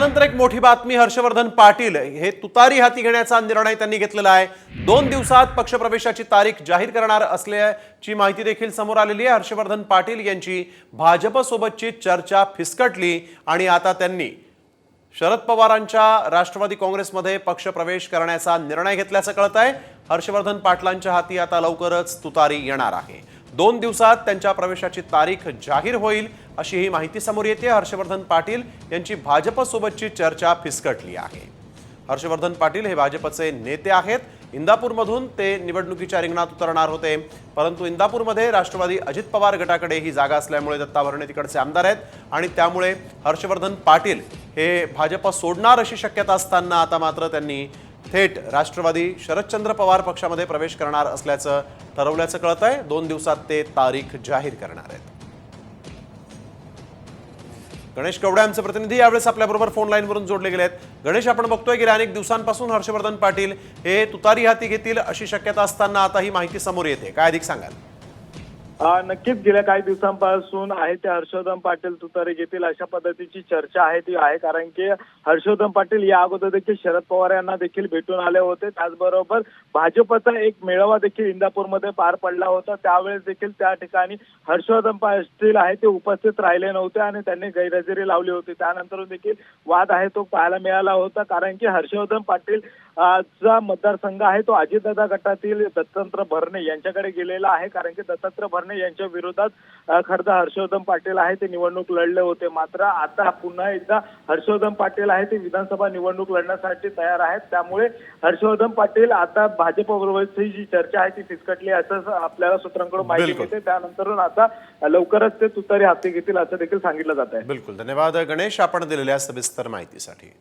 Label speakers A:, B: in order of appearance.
A: त्यानंतर एक मोठी बातमी हर्षवर्धन पाटील हे तुतारी हाती घेण्याचा निर्णय त्यांनी घेतलेला आहे. दोन दिवसात पक्षप्रवेशाची तारीख जाहीर करणार असल्याची माहिती देखील समोर आलेली आहे. हर्षवर्धन पाटील यांची भाजपसोबतची चर्चा फिसकटली आणि आता त्यांनी शरद पवारांच्या राष्ट्रवादी काँग्रेसमध्ये पक्षप्रवेश करण्याचा निर्णय घेतल्याचं कळत आहे. हर्षवर्धन पाटलांच्या हाती आता लवकरच तुतारी येणार आहे. दोन दिवसात त्यांच्या प्रवेशाची तारीख जाहीर होईल. अशी ही माहिती समोर येते. हर्षवर्धन पाटील यांची भाजपसोबतची चर्चा फिसकटली आहे. हर्षवर्धन पाटील हे भाजपचे नेते आहेत. इंदापूरमधून ते निवडणुकीच्या रिंगणात उतरणार होते. परंतु इंदापूरमध्ये राष्ट्रवादी अजित पवार गटाकडे ही जागा असल्यामुळे दत्ता भरणे तिकडचे आमदार आहेत. आणि त्यामुळे हर्षवर्धन पाटील हे भाजप सोडणार अशी शक्यता असताना आता मात्र त्यांनी थेट राष्ट्रवादी शरदचंद्र पवार पक्षामध्ये प्रवेश करणार असल्याचं ठरवल्याचं कळत आहे दोन दिवसात ते तारीख जाहीर करणार आहेत. गणेश कवडे आमचे प्रतिनिधी यावेळेस आपल्याबरोबर फोन लाईनवरून जोडले गेले आहेत गणेश आपण बघतोय गेल्या अनेक दिवसांपासून हर्षवर्धन पाटील हे तुतारी हाती घेतील अशी शक्यता असताना आता ही माहिती समोर येते. काय अधिक सांगाल?
B: नक्कीच गेल्या काही दिवसांपासून आहे ते हर्षवर्धन पाटील तुतारी घेतील अशा पद्धतीची चर्चा आहे ती आहे. कारण की हर्षवर्धन पाटील या अगोदर देखील शरद पवार यांना देखील भेटून आले होते. त्याचबरोबर भाजपचा एक मेळावा देखील इंदापूरमध्ये पार पडला होता. त्यावेळेस देखील त्या ठिकाणी हर्षवर्धन पाटील आहे ते उपस्थित राहिले नव्हते आणि त्यांनी गैरहजेरी लावली होती. त्यानंतर देखील वाद आहे तो पाहायला मिळाला होता. कारण की हर्षवर्धन पाटील चा मतदारसंघ आहे तो अजितदादा गटातील दत्तात्रय भरणे यांच्याकडे गेलेला आहे. कारण की दत्तात्रय भरणे यांच्या विरोधात अ, खरं तर हर्षवर्धन पाटील आहे. ते निवडणूक लढले होते. मात्र आता पुन्हा एकदा हर्षवर्धन पाटील आहे. ते विधानसभा निवडणूक लढण्यासाठी तयार आहेत. त्यामुळे हर्षवर्धन पाटील आता भाजपबरोबरची जी चर्चा आहे ती फिसकटली असं आपल्याला सूत्रांकडून माहिती. मिळते. त्यानंतरून आता लवकरच ते तुतारी हाती घेतील असं देखील सांगितलं जात आहे.
A: बिलकुल. धन्यवाद गणेश. आपण दिलेल्या सविस्तर माहितीसाठी.